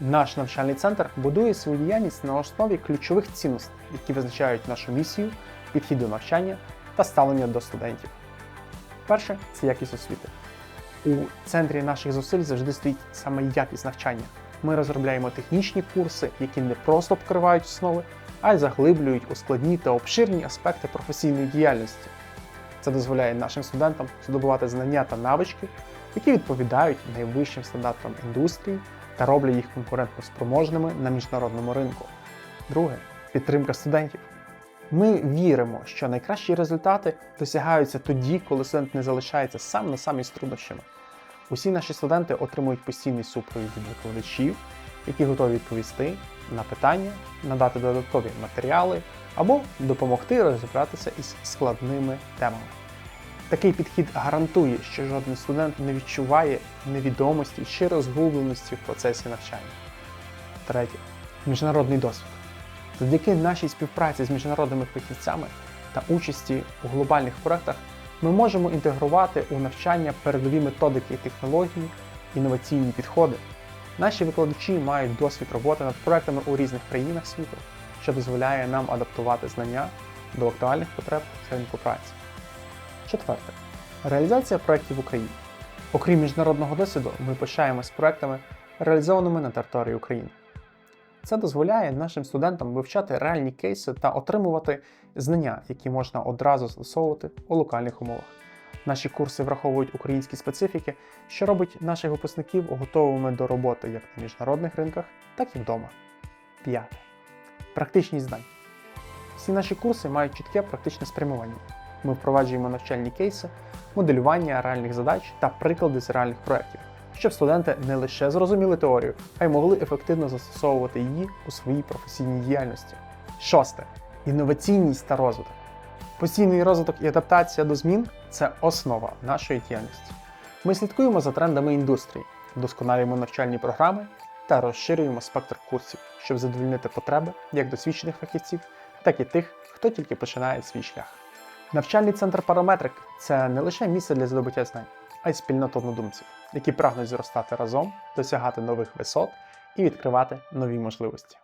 Наш навчальний центр будує свою діяльність на основі ключових цінностей, які визначають нашу місію, підхід до навчання та ставлення до студентів. Перше це якість освіти. У центрі наших зусиль завжди стоїть саме якість навчання. Ми розробляємо технічні курси, які не просто покривають основи, а й заглиблюють у складні та обширні аспекти професійної діяльності. Це дозволяє нашим студентам здобувати знання та навички, які відповідають найвищим стандартам індустрії та роблять їх конкурентно спроможними на міжнародному ринку. Друге підтримка студентів. Ми віримо, що найкращі результати досягаються тоді, коли студент не залишається сам на самі з труднощами. Усі наші студенти отримують постійний супровід від викладачів, які готові відповісти на питання, надати додаткові матеріали або допомогти розібратися із складними темами. Такий підхід гарантує, що жоден студент не відчуває невідомості чи розгубленості в процесі навчання. Третє міжнародний досвід. Завдяки нашій співпраці з міжнародними фахівцями та участі у глобальних проектах ми можемо інтегрувати у навчання передові методики і технології, інноваційні підходи. Наші викладачі мають досвід роботи над проектами у різних країнах світу, що дозволяє нам адаптувати знання до актуальних потреб ринку праці. Четверте реалізація проєктів в Україні. Окрім міжнародного досвіду, ми пишаємось проектами, реалізованими на території України. Це дозволяє нашим студентам вивчати реальні кейси та отримувати знання, які можна одразу застосовувати у локальних умовах. Наші курси враховують українські специфіки, що робить наших випускників готовими до роботи як на міжнародних ринках, так і вдома. П'яте. Практичність знань. Всі наші курси мають чітке практичне спрямування. Ми впроваджуємо навчальні кейси, моделювання реальних задач та приклади з реальних проєктів, щоб студенти не лише зрозуміли теорію, а й могли ефективно застосовувати її у своїй професійній діяльності. Шосте інноваційність та розвиток. Постійний розвиток і адаптація до змін це основа нашої діяльності. Ми слідкуємо за трендами індустрії, вдосконалюємо навчальні програми та розширюємо спектр курсів, щоб задовольнити потреби як досвідчених фахівців, так і тих, хто тільки починає свій шлях. Навчальний центр Параметрик це не лише місце для здобуття знань, а й спільнота однодумців, які прагнуть зростати разом, досягати нових висот і відкривати нові можливості.